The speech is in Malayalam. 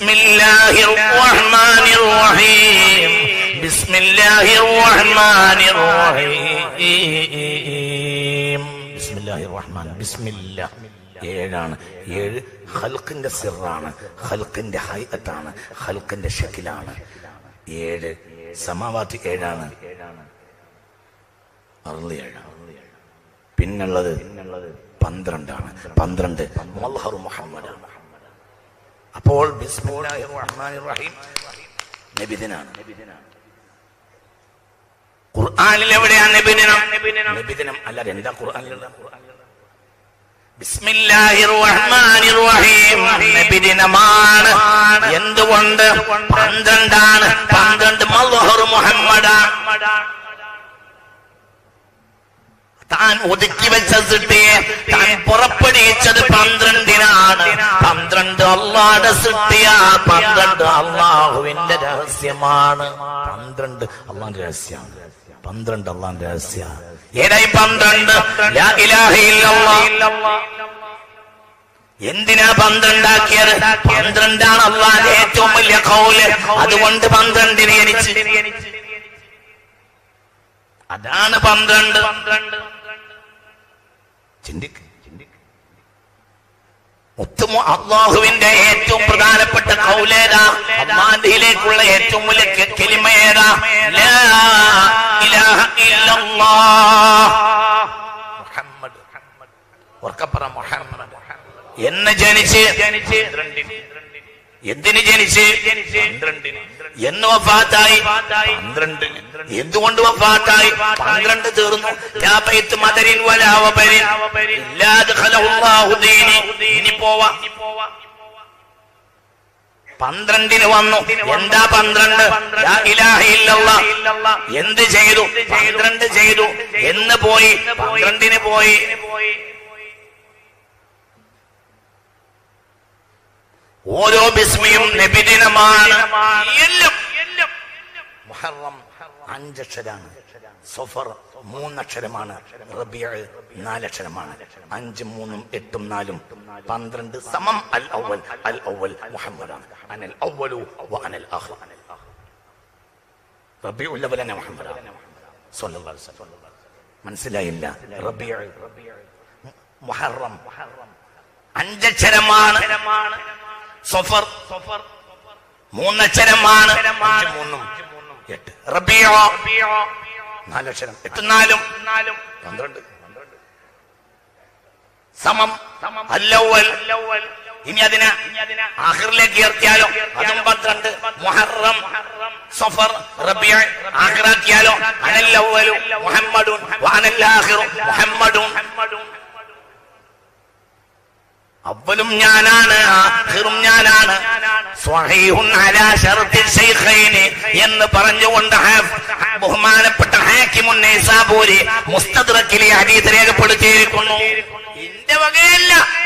بسم الله الرحمن الرحيم بسم الله الرحمن الرحيم بسم الله الرحمن بسم الله ഏഴാണ് ഏഴ് ഹൽക്കിന്റെ സിറാണ് ഹൽക്കിന്റെ ഹൈഅത്താണ് ഹൽക്കിന്റെ ഷക്കിലാണ് ഏഴ് സമാവാത്തി ഏഴാണ് അറുപത് ഏഴാണ് പിന്നുള്ളത് പന്ത്രണ്ടാണ് പന്ത്രണ്ട് മൽഹർ മുഹമ്മദാണ് അപ്പോൾ റഹീം ഖുർആനിൽ എവിടെയാണ് നബിദിനം? നബിദിനം അല്ല എന്താ ഖുർആനിലുള്ള നബിദിനമാണ്. എന്തുകൊണ്ട്? പന്ത്രണ്ടാണ്. പന്ത്രണ്ട് മുഹമ്മദാണ് താൻ ഒതുക്കി വെച്ച സൃഷ്ടിയെ താൻ പുറപ്പെടുവിച്ചത് പന്ത്രണ്ടിനാണ്. പന്ത്രണ്ട് അള്ളാടെ സൃഷ്ടിയ. പന്ത്രണ്ട് അള്ളാഹുവിന്റെ രഹസ്യമാണ്. പന്ത്രണ്ട് അള്ളാന്റെ രഹസ്യമാണ് പന്ത്രണ്ട് അള്ളാന്റെ രഹസ്യ. ഏതായി പന്ത്രണ്ട്. എന്തിനാ പന്ത്രണ്ടാക്കിയത്? പന്ത്രണ്ടാണ് അള്ളാന്റെ ഏറ്റവും വലിയ കൗൽ അതുകൊണ്ട് പന്ത്രണ്ടിന് എനിക്ക്. അതാണ് പന്ത്രണ്ട് പന്ത്രണ്ട്. ചിന്തിക്ക് അള്ളാഹുവിന്റെ ഏറ്റവും പ്രധാനപ്പെട്ട കൗലേതാ അള്ളാഹിലേക്കുള്ള ഏറ്റവും വലിയ കെലിമയേതാ. മുഹമ്മദ്. ഉറക്കപ്പറ മുഹമ്മദ്. എന്ന് ജനിച്ച് എന്തിന് ജനിച്ച്? എന്ന് വഫാത്തായി? പന്ത്രണ്ട്. എന്തുകൊണ്ട് വഫാത്തായി? പന്ത്രണ്ട് തീർന്നു. മദരിൻ ഇനി പന്ത്രണ്ടിന് വന്നു. എന്താ പന്ത്രണ്ട്. എന്ത് ചെയ്തു? പന്ത്രണ്ട് ചെയ്തു. എന്ന് പോയി. പന്ത്രണ്ടിന് പോയി. ഓരോ ബിസ്മിയും നബിദിനമാണ് എല്ലാം. മുഹറം അഞ്ചക്ഷരാണ് സൊഫർ മൂന്നക്ഷരമാണ്. റബിയ നാലക്ഷരമാണ്. അഞ്ചും മൂന്നും എട്ടും നാലും പന്ത്രണ്ട് സമം അൽ ഔവൽ അൽ ഔവൽ മുഹമ്മദാണ്. അനൽ ഔവലു വ അനൽ റബിയുൽ അവൽ അന മുഹമ്മദാണ് മനസ്സിലായില്ല? റബിയ. മുഹറം അഞ്ചക്ഷരമാണ്. സൊഫർ. മൂന്നക്ഷരമാണ്. മൂന്നും. എട്ട്. റബിയോ. നാലക്ഷരം എട്ട് നാലും. പന്ത്രണ്ട്. സമം. അല്ലവൽ. ഇനി അതിന് ആഖിറിലേക്ക് ഉയർത്തിയാലോ? അതും പന്ത്രണ്ട്. മുഹറം. സഫർ. റബിയ. ആഖിറാക്കിയാലോ? അനല്ലവലു. മുഹമ്മദുൻ. വഅനല്ലാഹിറു. മുഹമ്മദുൻ. അവലും ഞാനാണ് ആഖിറും ഞാനാണ്. എന്ന് പറഞ്ഞുകൊണ്ട് ബഹുമാനപ്പെട്ട ഹാക്കിമുൻ നൈസാബൂരി മുസ്തദ്റക്കിലെ ഹദീസ് രേഖപ്പെടുത്തിയിരിക്കുന്നു. എന്റെ വകയല്ല.